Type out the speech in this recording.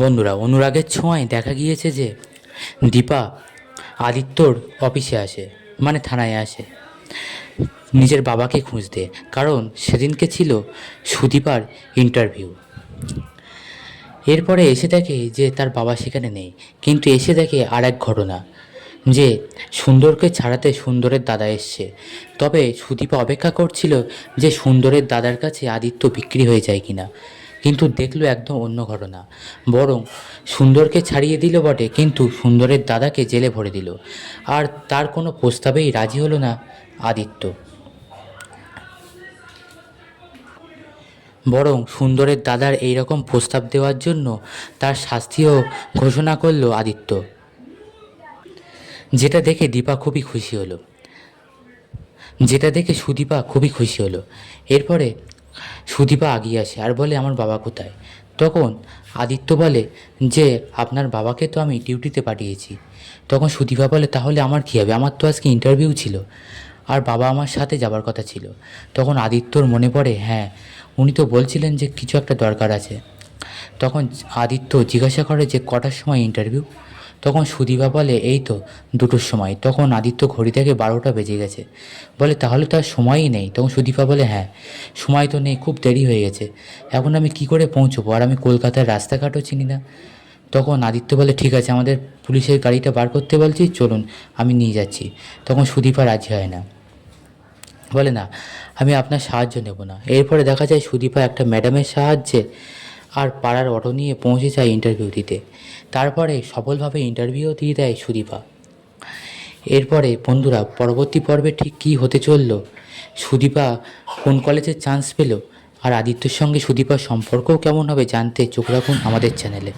বন্ধুরা, অনুরাগের ছোঁয়ায় দেখা গিয়েছে যে দীপা আদিত্যর অফিসে আসে মানে থানায় আসে। নিজের বাবাকে খুঁজতে, কারণ সেদিনকে ছিল সুদীপার ইন্টারভিউ এরপরে এসে দেখে যে তার বাবা সেখানে নেই, কিন্তু এসে দেখে আর এক ঘটনা, যে সুন্দরকে ছাড়াতে সুন্দরের দাদা এসছে। তবে সুদীপা অপেক্ষা করছিল যে সুন্দরের দাদার কাছে আদিত্য বিক্রি হয়ে যায় কিনা। কিন্তু দেখল একদম অন্য ঘটনা। বরং সুন্দরকে ছাড়িয়ে দিল বটে, কিন্তু সুন্দরের দাদাকে জেলে ভরে দিল। আর তার কোনো প্রস্তাবেই রাজি হলো না আদিত্য। বরং সুন্দরের দাদার এই রকম প্রস্তাব দেওয়ার জন্য তার শাস্তিও ঘোষণা করল আদিত্য। যেটা দেখে দীপা খুবই খুশি হলো। যেটা দেখে সুদীপা খুবই খুশি হলো। এরপরে সুদীপা আগিয়ে আসে আর বলে, আমার বাবা কোথায়? তখন আদিত্য বলে, যে আপনার বাবাকে তো আমি ডিউটিতে পাঠিয়েছি। তখন সুদীপা বলে, তাহলে আমার কী হবে? আমার তো আজকে ইন্টারভিউ ছিল। আর বাবা আমার সাথে যাবার কথা ছিল। তখন আদিত্যর মনে পড়ে হ্যাঁ উনি তো বলছিলেন যে কিছু একটা দরকার আছে। তখন আদিত্য জিজ্ঞাসা করে যে, কটার সময় ইন্টারভিউ তখন সুদীপা বলে, এই তো, দুটোর সময়। তখন আদিত্য ঘড়ি থেকে বারোটা বেজে গেছে। বলে, তাহলে তো আর সময়ই নেই। তখন সুদীপা বলে হ্যাঁ সময় তো নেই, খুব দেরি হয়ে গেছে। এখন আমি কি করে পৌঁছবো? আর আমি কলকাতার রাস্তাঘাটও চিনি না। তখন আদিত্য বলে, ঠিক আছে, আমাদের পুলিশের গাড়িটা বার করতে বলছি চলুন, আমি নিয়ে যাচ্ছি। তখন সুদীপা রাজি হয় না। বলে, না, আমি আপনার সাহায্য নেব না। এরপরে দেখা যায় সুদীপা একটা ম্যাডামের সাহায্যে আর পাড়ার অটো নিয়ে পৌঁছে যায় ইন্টারভিউ দিতে। তারপরে সফলভাবে ইন্টারভিউ দিয়ে দেয় সুদীপা। এরপরে, বন্ধুরা, পরবর্তী পর্বে ঠিক কী হতে চলল? সুদীপা কোন কলেজে চান্স পেল? আর আদিত্যর সঙ্গে সুদীপার সম্পর্কও কেমন হবে জানতে চোখ রাখুন আমাদের চ্যানেলে